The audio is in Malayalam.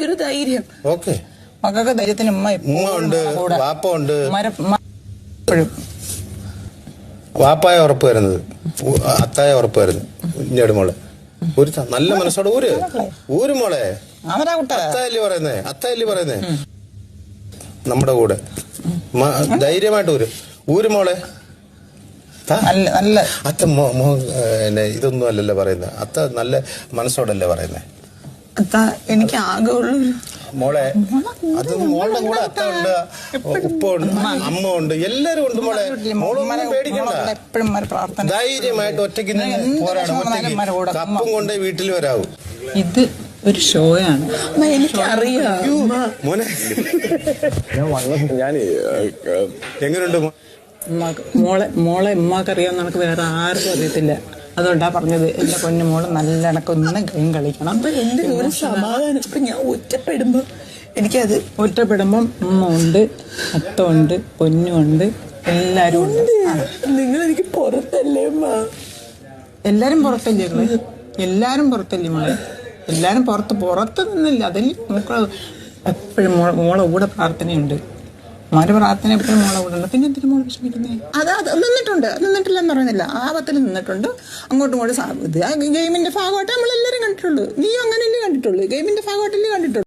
എനിക്കൊരു ധൈര്യം. ഓക്കെ. മക്കൾക്ക് ധൈര്യത്തിന് ഉമ്മ ഉണ്ട് വാപ്പ ഉണ്ട് എപ്പോഴും. വാപ്പായ ഉറപ്പ് വരുന്നത്. അത്തായ ഉറപ്പ് വരുന്നത്. കുഞ്ഞാട് മോളെ. ഒരു നല്ല മനസ്സോടെ ഊര്. ഊര് മോളെ. അത്തായല്ലേ പറയുന്നേ? അത്തായല്ലേ പറയുന്നേ? നമ്മുടെ കൂടെ. ധൈര്യമായിട്ട് ഊര്. ഊര് മോളെ. അത്ത ഇതൊന്നും അല്ലല്ലോ പറയുന്നത് അത്ത നല്ല മനസ്സോടല്ലേ പറയുന്നേ? അത്താ എനിക്ക് ആകെ ഉള്ളൊരു മോളെ അത് മോളുടെ കൂടെ അത്ത ഉണ്ട് ഉപ്പ ഉണ്ട് അമ്മ ഉണ്ട് എല്ലാരും ഉണ്ട് മോളെ. മോളൊന്നും പേടിക്കണ്ട. എപ്പോഴും പ്രാർത്ഥന ധൈര്യമായിട്ട് ഒറ്റയ്ക്ക് ഒറ്റയ്ക്ക് കപ്പും കൊണ്ട് വീട്ടിൽ വരാവൂ. ഇത് ഒരു ഷോയാണ്. അമ്മ എനിക്കറിയാം. മോനെ. ഞാൻ എങ്ങനെയുണ്ട് മോളെ മോളെ ഉമ്മാക്കറിയാവുന്ന നമുക്ക് വേറെ ആർക്കും അറിയത്തില്ല. അതുകൊണ്ടാ പറഞ്ഞത്. എന്റെ പൊന്നു മോൾ നല്ല കണക്കൊന്നും ഗെയിം കളിക്കണം. അപ്പൊ ഒരു സമാധാനം. ഇപ്പൊ ഞാൻ ഒറ്റപ്പെടുമ്പോ എനിക്കത് ഒറ്റപ്പെടുമ്പം ഉമ്മ ഉണ്ട് അത്തമുണ്ട് പൊന്നുണ്ട് എല്ലാരും ഉണ്ട്. നിങ്ങൾ എനിക്ക് പുറത്തല്ലേ അമ്മ എല്ലാരും പുറത്തല്ലേ? എല്ലാരും പുറത്തല്ലേ മോളെ? എല്ലാരും പുറത്ത് പുറത്ത് നിന്നില്ല. അതിൽ നമുക്ക് എപ്പോഴും മോളെ മോളെ കൂടെ പ്രാർത്ഥനയുണ്ട്. മോന്റെ പ്രാർത്ഥന എപ്പോഴും മോളെ കൂടെ പിന്നെ എന്തിനു മോളെ വിഷമിക്കുന്നേ? അത് അത് നിന്നിട്ടുണ്ട്. നിന്നിട്ടില്ലെന്ന് പറയുന്നില്ല. ആ പത്തിൽ നിന്നിട്ടുണ്ട്. അങ്ങോട്ടും ഇങ്ങോട്ടും ഇത് ഗെയിമിന്റെ ഭാഗമായിട്ട് നമ്മളെല്ലാരും കണ്ടിട്ടുള്ളൂ. നീ അങ്ങനെയല്ലേ കണ്ടിട്ടുള്ളൂ. ഗെയിമിന്റെ ഭാഗമായിട്ടല്ലേ കണ്ടിട്ടുള്ളൂ.